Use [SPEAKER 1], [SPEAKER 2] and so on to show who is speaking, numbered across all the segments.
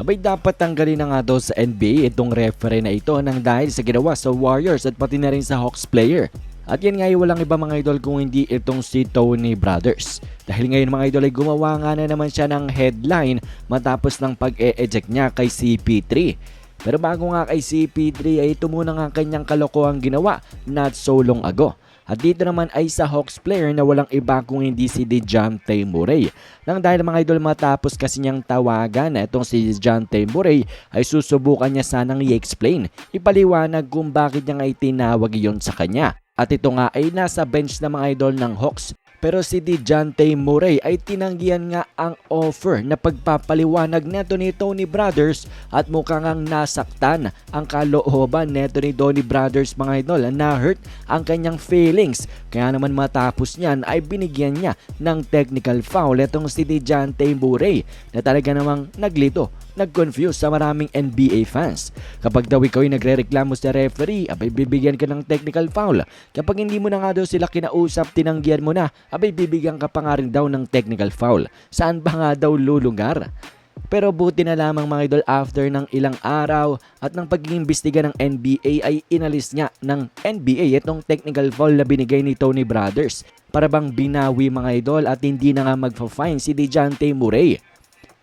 [SPEAKER 1] Abay dapat tanggalin na nga daw sa NBA itong referee na ito nang dahil sa ginawa sa Warriors at pati na rin sa Hawks player. At yan nga ay walang iba mga idol kung hindi itong si Tony Brothers. Dahil ngayon mga idol ay gumawa nga na naman siya ng headline matapos ng pag-e-eject niya kay CP3. Pero bago nga kay CP3 ay ito muna nga kanyang kalokohang ginawa not so long ago. At dito naman ay sa Hawks player na walang iba kung hindi si DeJounte Murray. Nang dahil mga idol matapos kasi niyang tawagan na itong si DeJounte Murray ay susubukan niya sanang i-explain, ipaliwanag kung bakit niya nga itinawag iyon sa kanya. At ito nga ay nasa bench na mga idol ng Hawks pero si DeJounte Murray ay tinanggihan nga ang offer na pagpapaliwanag neto ni Tony Brothers at mukhang ang nasaktan ang kalooban neto ni Tony Brothers mga idol na hurt ang kanyang feelings. Kaya naman matapos niyan ay binigyan niya ng technical foul itong si DeJounte Murray na talaga namang naglito nag-confuse sa maraming NBA fans. Kapag daw ikaw ay nagre-reklamo sa referee, abay bibigyan ka ng technical foul. Kapag hindi mo na nga daw sila kinausap, tinanggihan mo na, abay bibigyan ka pa nga rin daw ng technical foul. Saan ba nga daw lulugar? Pero buti na lamang mga idol after ng ilang araw at ng pagiging imbestiga ng NBA ay inalis niya ng NBA itong technical foul na binigay ni Tony Brothers para bang binawi mga idol at hindi na nga magfa-fine si DeJounte Murray.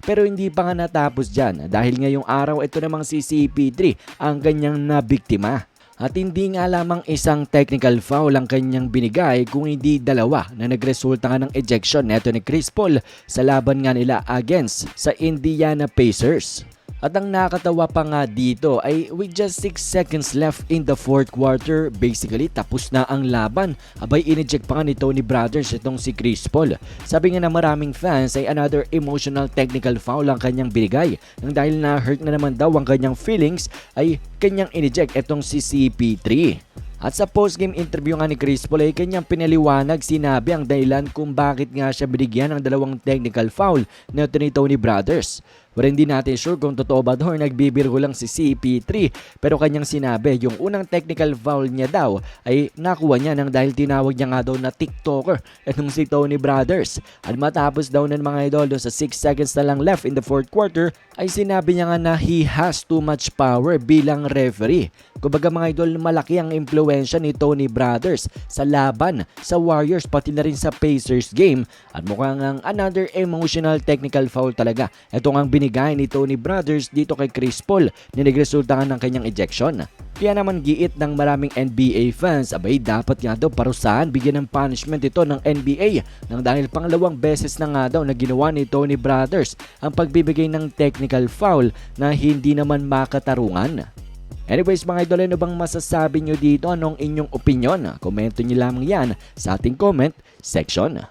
[SPEAKER 1] Pero hindi pa nga natapos dyan dahil ngayong araw ito namang si CP3 ang kanyang nabiktima. At hindi nga lamang isang technical foul ang kanyang binigay kung hindi dalawa na nagresulta nga ng ejection neto ni Chris Paul sa laban nga nila against sa Indiana Pacers. At ang nakatawa pa nga dito ay with just 6 seconds left in the fourth quarter, basically tapos na ang laban. Abay ineject pa nga ni Tony Brothers itong si Chris Paul. Sabi nga na maraming fans ay another emotional technical foul ang kanyang binigay. Nang dahil na hurt na naman daw ang kanyang feelings ay kanyang ineject itong si CP3. At sa postgame interview nga ni Chris Paul ay kanyang pinaliwanag sinabi ang dahilan kung bakit nga siya binigyan ng dalawang technical foul na ni Tony Brothers. Pero hindi natin sure kung totoo ba or nagbibiro lang si CP3 pero kanyang sinabi yung unang technical foul niya daw ay nakuha niya nang dahil tinawag niya nga daw na TikToker itong si Tony Brothers. At matapos daw ng mga idol doon sa 6 seconds na lang left in the fourth quarter ay sinabi niya nga na he has too much power bilang referee. Kumbaga mga idol malaki ang impluensya ni Tony Brothers sa laban sa Warriors pati na rin sa Pacers game at mukhang ang another emotional technical foul talaga. Ito ang binigay ni Tony Brothers dito kay Chris Paul na nagresulta ng kanyang ejection. Kaya naman giit ng maraming NBA fans, abay dapat nga daw parusahan bigyan ng punishment ito ng NBA nang dahil pangalawang beses na nga daw na ginawa ni Tony Brothers ang pagbibigay ng technical foul na hindi naman makatarungan. Anyways mga idol, ano bang masasabi nyo dito? Anong inyong opinion? Komento nyo lamang yan sa ating comment section.